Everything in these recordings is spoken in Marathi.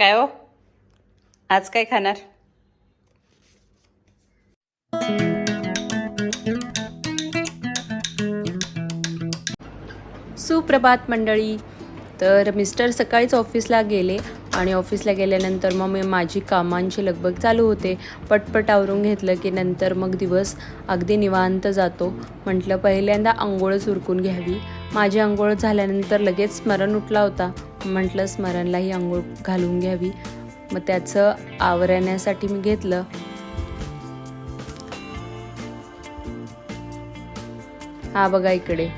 काय हो? आज काय खाणार? सुप्रभात मंडळी. तर मिस्टर सकाळीच ऑफिसला गेले आणि ऑफिसला गेल्यानंतर मग मी माझी कामांची लगबग चालू होते. पटपट आवरून घेतलं की नंतर मग दिवस अगदी निवांत जातो. म्हटलं पहिल्यांदा आंघोळच उरकून घ्यावी. माझी आंघोळ झाल्यानंतर लगेच स्मरण उठला होता. म्हटलं स्मरणलाही आंघोळ घालून घ्यावी. मग त्याचं आवरण्यासाठी मी घेतलं. हा बघा इकडे.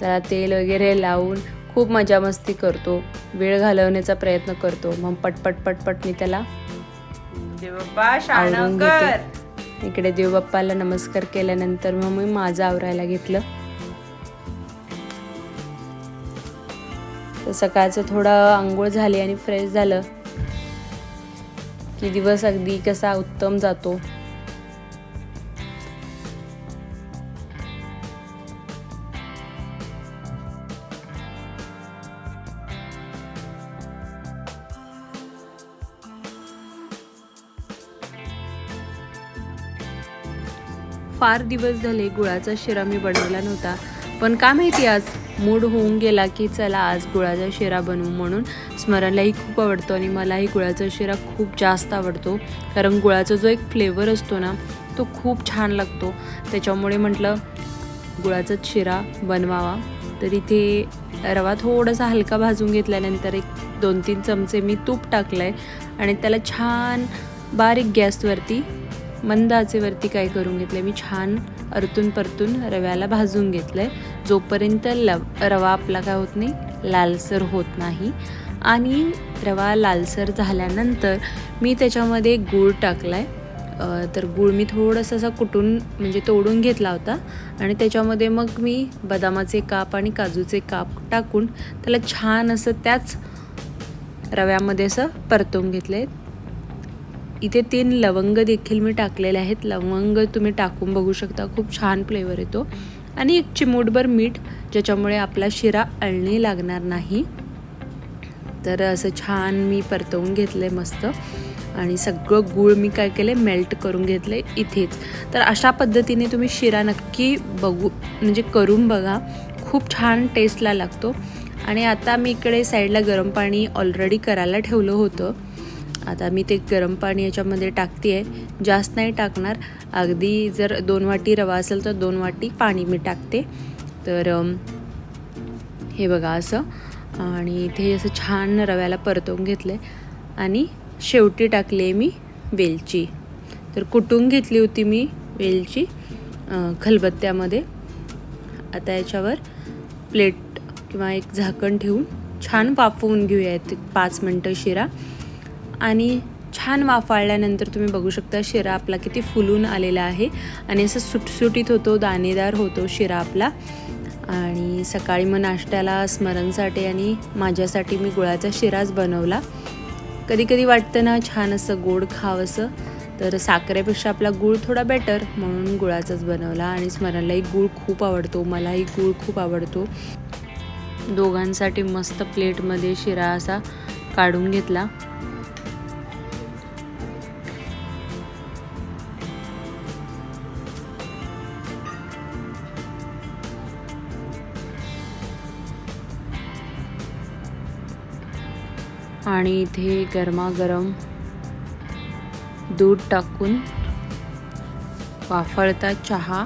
त्याला तेल वगैरे लावून खूप मजा मस्ती करतो. वेळ घालवण्याचा प्रयत्न करतो. मग पटपट पटपट मी त्याला देवप्पा आवरून घेते. इकडे देवबाप्पाला नमस्कार केल्यानंतर मग मी माझं आवरायला घेतलं. सकाळचं थोडं आंघोळ झाली आणि फ्रेश झालं की दिवस अगदी कसा उत्तम जातो. फार दिवस झाले गुळाचा शिरा मी बनवला नव्हता पण का माहिती आज? मूड होऊन गेला की चला आज गुळाचा शिरा बनवू म्हणून स्मरणलाही खूप आवडतो आणि मलाही गुळाचा शिरा खूप जास्त आवडतो. कारण गुळाचा जो एक फ्लेवर असतो ना तो खूप छान लागतो. त्याच्यामुळे म्हटलं गुळाचाच शिरा बनवावा. तर इथे रवा थोडासा हलका भाजून घेतल्यानंतर एक दोन तीन चमचे मी तूप टाकलं आहे आणि त्याला छान बारीक गॅसवरती मंद आचेवरती काय करून घेतलं मी छान अरतून परतून रव्याला भाजून घेतलं आहे जोपर्यंत लव रवा आपला काय होत नाही लालसर होत नाही. आणि रवा लालसर झाल्यानंतर मी त्याच्यामध्ये गूळ टाकला आहे तर गूळ मी थोडंसं असं कुटून म्हणजे तोडून घेतला होता. आणि त्याच्यामध्ये मग मी बदामाचे काप आणि काजूचे काप टाकून त्याला छान असं त्याच रव्यामध्ये असं परतवून घेतलं आहे इथे तीन लवंग देखील मी टाकलेले आहेत. लवंग तुम्ही टाकून बघू शकता. खूप छान फ्लेवर येतो. आणि एक चिमूटभर मीठ ज्याच्यामुळे आपला शिरा अळणी लागणार नाही. तर असं छान मी परतवून घेतलं आहे मस्त. आणि सगळं गूळ मी काय केलं मेल्ट करून घेतलं आहे इथेच. तर अशा पद्धतीने तुम्ही शिरा नक्की बघू म्हणजे करून बघा. खूप छान टेस्टला लागतो. आणि आता मी इकडे साईडला गरम पाणी ऑलरेडी करायला ठेवलं होतं. आता मी ते गरम पाणी याच्यामध्ये टाकते आहे जास्त नाही टाकणार. अगदी जर दोन वाटी रवा असेल तर दोन वाटी पाणी मी टाकते. तर हे बघा असं. आणि इथे असं छान रव्याला परतवून घेतलं आहे आणि शेवटी टाकली आहे मी वेलची. तर कुटून घेतली होती मी वेलची खलबत्त्यामध्ये. आता याच्यावर प्लेट किंवा एक झाकण ठेवून छान वाफवून घेऊया पाच मिनटं शिरा. आणि छान वाफाळल्यानंतर तुम्ही बघू शकता शिरा आपला किती फुलून आलेला आहे. आणि असं सुटसुटीत होतो दाणेदार होतो शिरा आपला. आणि सकाळी मग नाश्त्याला स्मरणसाठी आणि माझ्यासाठी मी गुळाचा शिराच बनवला. कधी कधी वाटतं ना छान असं गोड खावंसं तर साखरेपेक्षा आपला गूळ थोडा बेटर म्हणून गुळाचाच बनवला. आणि स्मरणलाही गूळ खूप आवडतो मलाही गूळ खूप आवडतो. दोघांसाठी मस्त प्लेटमध्ये शिरा असा काढून घेतला. आणि इथे गरमागरम दूध टाकून वाफळता चहा.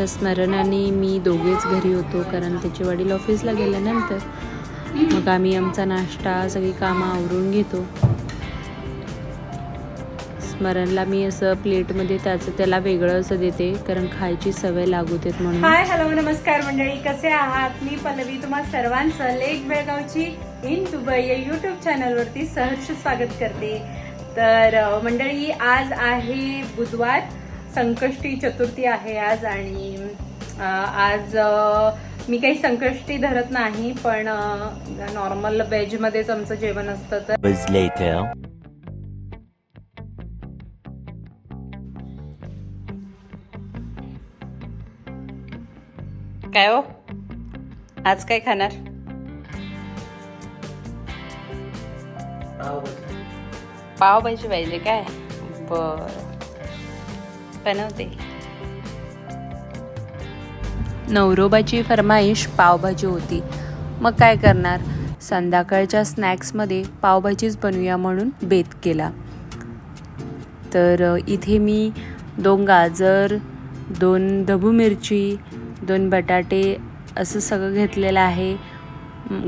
तर स्मरण आणि मी दोघेच घरी होतो कारण त्याचे वडील ऑफिसला गेल्यानंतर मग आम्ही आमचा नाश्ता सगळी कामं आवरून घेतो. स्मरणला मी असं प्लेटमध्ये त्याचं त्याला वेगळं असं देते कारण खायची सवय लागू देत म्हणून. हाय हॅलो नमस्कार मंडळी कसे आहात? मी पल्लवी तुम्हा सर्वांचं लेक बेळगावची इन दुबई या युट्यूब चॅनलवरती सहर्ष स्वागत करते. तर मंडळी आज आहे बुधवार संकष्टी चतुर्थी आहे आज आणि आज मी काही संकष्टी धरत नाही पण नॉर्मल व्हेजमध्येच आमचं जेवण असतं तर. काय हो? आज काय खाणार? पावभाजी पाहिजे काय? बर. बनवते. नवरोबाची फरमाईश पावभाजी होती. मग काय करणार? संध्याकाळच्या स्नॅक्समध्ये पावभाजीच बनवूया म्हणून बेत केला. तर इथे मी दोन गाजर दोन ढबू मिरची दोन बटाटे असं सगळं घेतलेलं आहे.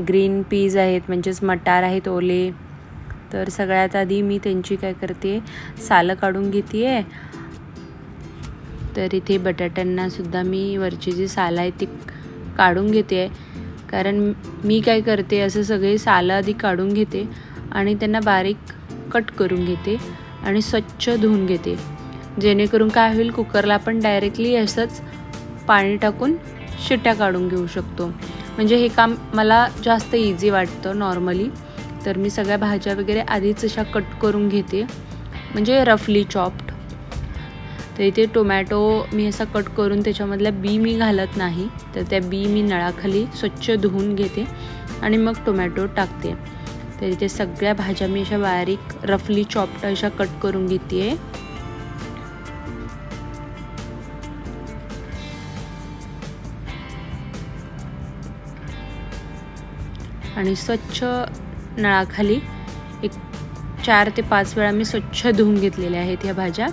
ग्रीन पीज आहेत म्हणजेच मटार आहेत ओले. तर सगळ्यात आधी मी त्यांची काय करते? सालं काढून घेते आहे तर इथे बटाट्यांनासुद्धा मी वरची जी सालं आहे ती काढून घेते आहे. कारण मी काय करते असं सगळे सालं आधी काढून घेते आणि त्यांना बारीक कट करून घेते आणि स्वच्छ धुवून घेते. जेणेकरून काय होईल कुकरला आपण डायरेक्टली असंच पाणी टाकून शिट्ट्या काढून घेऊ शकतो. म्हणजे हे काम मला जास्त इझी वाटतं नॉर्मली तर मी सगळ्या भाज्या वगैरे आधीच अशा कट करून घेते. म्हणजे रफली चॉप तर इथे टोमॅटो मी असा कट करून त्याच्यामधल्या बी मी घालत नाही. तर त्या बी मी नळाखाली स्वच्छ धुवून घेते आणि मग टोमॅटो टाकते. तर इथे सगळ्या भाज्या मी अशा बारीक रफली चॉप्ड अशा कट करून घेते आणि स्वच्छ नळाखाली एक चार ते पाच वेळा मी स्वच्छ धुवून घेतलेल्या आहेत ह्या भाज्या.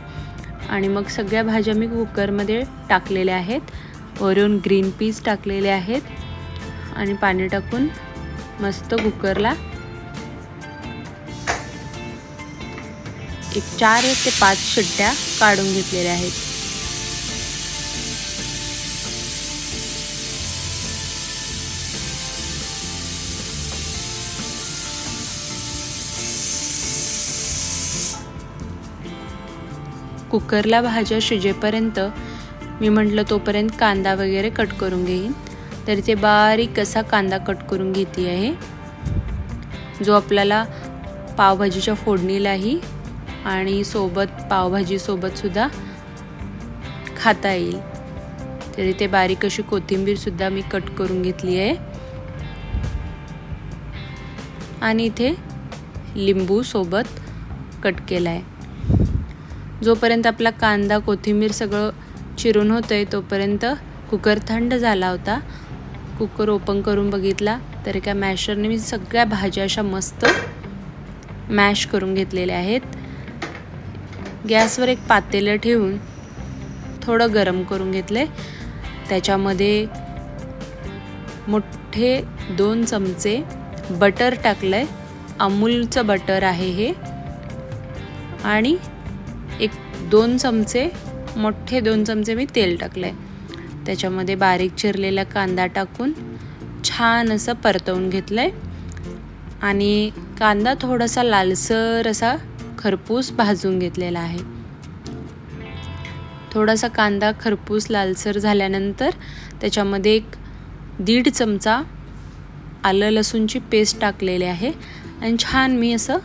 आणि मग सगळ्या भाज्या मी कुकरमध्ये टाकलेल्या आहेत. वरून ग्रीन पीस टाकलेले आहेत. आणि पाणी टाकून मस्त कुकरला एक चार ते पाच शिट्ट्या काढून घेतलेल्या आहेत. कुकरला भाज्या शिजेपर्यंत मी म्हटलं तोपर्यंत कांदा वगैरे कट करून घेईन. तर ते बारीक असा कांदा कट करून घेते आहे. जो आपल्याला पावभाजीच्या फोडणीलाही आणि सोबत पावभाजीसोबतसुद्धा खाता येईल. तर ते बारीक अशी कोथिंबीरसुद्धा मी कट करून घेतली आहे. आणि इथे लिंबूसोबत कट केला आहे जोपर्यंत आपला कांदा कोथिंबीर सगळं चिरून होतं आहे तोपर्यंत कुकर थंड झाला होता. कुकर ओपन करून बघितला तर एका मॅशरने मी सगळ्या भाज्या अशा मस्त मॅश करून घेतलेल्या आहेत. गॅसवर एक पातेलं ठेवून थोडं गरम करून घेतले त्याच्यामध्ये मोठे दोन चमचे बटर टाकलं आहे अमूलचं बटर आहे हे. आणि एक दोन चमचे मोठे दोन चमचे मी तेल टाकलं आहे त्याच्यामध्ये बारीक चिरलेला कांदा टाकून छान असं परतवून घेतलं आहे आणि कांदा थोडासा लालसर असा खरपूस भाजून घेतलेला आहे. थोडासा कांदा खरपूस लालसर झाल्यानंतर त्याच्यामध्ये एक दीड चमचा आलं लसूणची पेस्ट टाकलेली आहे. आणि छान मी असं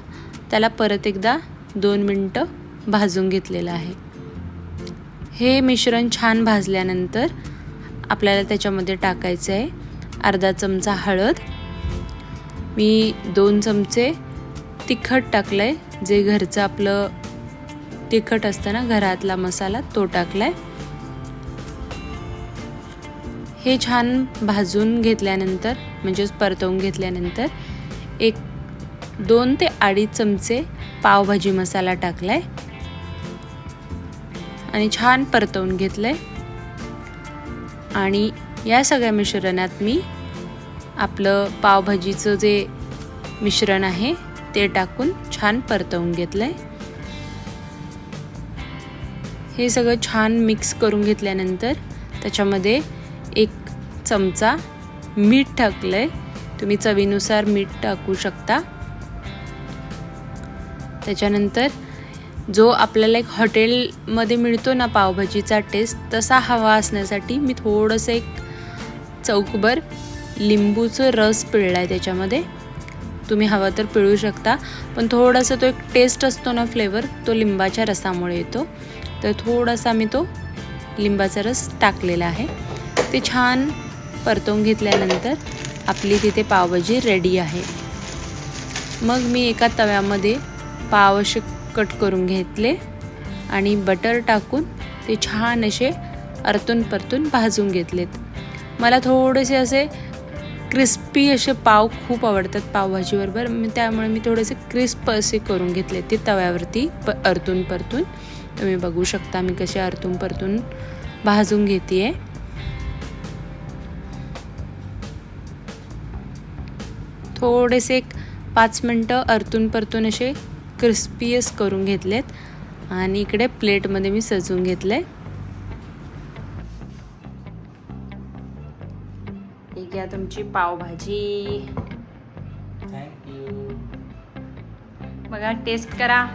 त्याला परत एकदा दोन मिनटं भाजून घेतलेलं आहे. हे मिश्रण छान भाजल्यानंतर आपल्याला त्याच्यामध्ये टाकायचं आहे अर्धा चमचा हळद. मी दोन चमचे तिखट टाकलं आहे जे घरचं आपलं तिखट असतं ना घरातला मसाला तो टाकला आहे हे छान भाजून घेतल्यानंतर म्हणजेच परतवून घेतल्यानंतर एक दोन ते अडीच चमचे पावभाजी मसाला टाकला आहे आणि छान परतवून घेतलं. आहे आणि या सगळ्या मिश्रणात मी आपलं पावभाजीचं जे मिश्रण आहे ते टाकून छान परतवून घेतलं आहे हे सगळं छान मिक्स करून घेतल्यानंतर त्याच्यामध्ये एक चमचा मीठ टाकलं आहे तुम्ही चवीनुसार मीठ टाकू शकता. त्याच्यानंतर जो आपल्याला एक हॉटेलमध्ये मिळतो ना पावभाजीचा टेस्ट तसा हवा असण्यासाठी मी थोडंसं एक चौकभर लिंबूचं रस पिळला आहे त्याच्यामध्ये. तुम्ही हवा तर पिळू शकता पण थोडासा तो एक टेस्ट असतो ना फ्लेवर तो लिंबाच्या रसामुळे येतो. तर थोडासा मी तो लिंबाचा रस टाकलेला आहे. ते छान परतवून घेतल्यानंतर आपली तिथे पावभाजी रेडी आहे. मग मी एका तव्यामध्ये पाव आवश्यक कट करून घेतले आणि बटर टाकून ते छान असे अर्तून परतून भाजून घेतलेत. मला थोडेसे असे क्रिस्पी असे पाव खूप आवडतात पावभाजीबरोबर. मी त्यामुळे मी थोडेसे क्रिस्प असे करून घेतले ते तव्यावरती प अरतून परतून. तुम्ही बघू शकता मी कसे अर्तून परतून भाजून घेते आहे थोडेसे एक पाच मिनटं अर्तून परतून असे क्रिस्पीयस करून घेतलेत. आणि इकडे प्लेटमध्ये मी सजवून घेतले ही घ्या तुमची पावभाजी. थँक्यू बघा टेस्ट करा.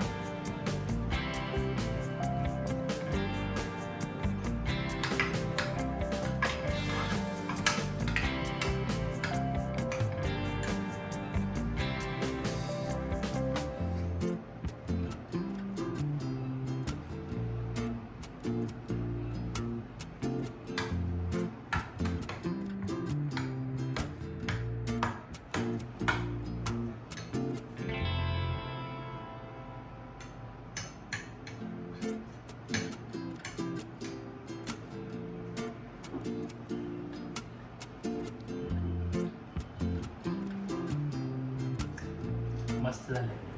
मस्त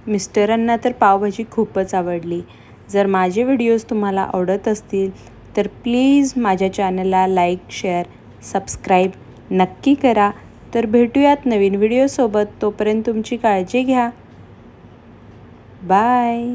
मिस्टरांना तर पावभाजी खूपच आवडली. जर माझे व्हिडिओज तुम्हाला आवडत असतील तर प्लीज माझ्या चॅनलला लाईक शेअर सबस्क्राईब नक्की करा. तर भेटूयात नवीन व्हिडिओसोबत. तोपर्यंत तुमची काळजी घ्या. बाय.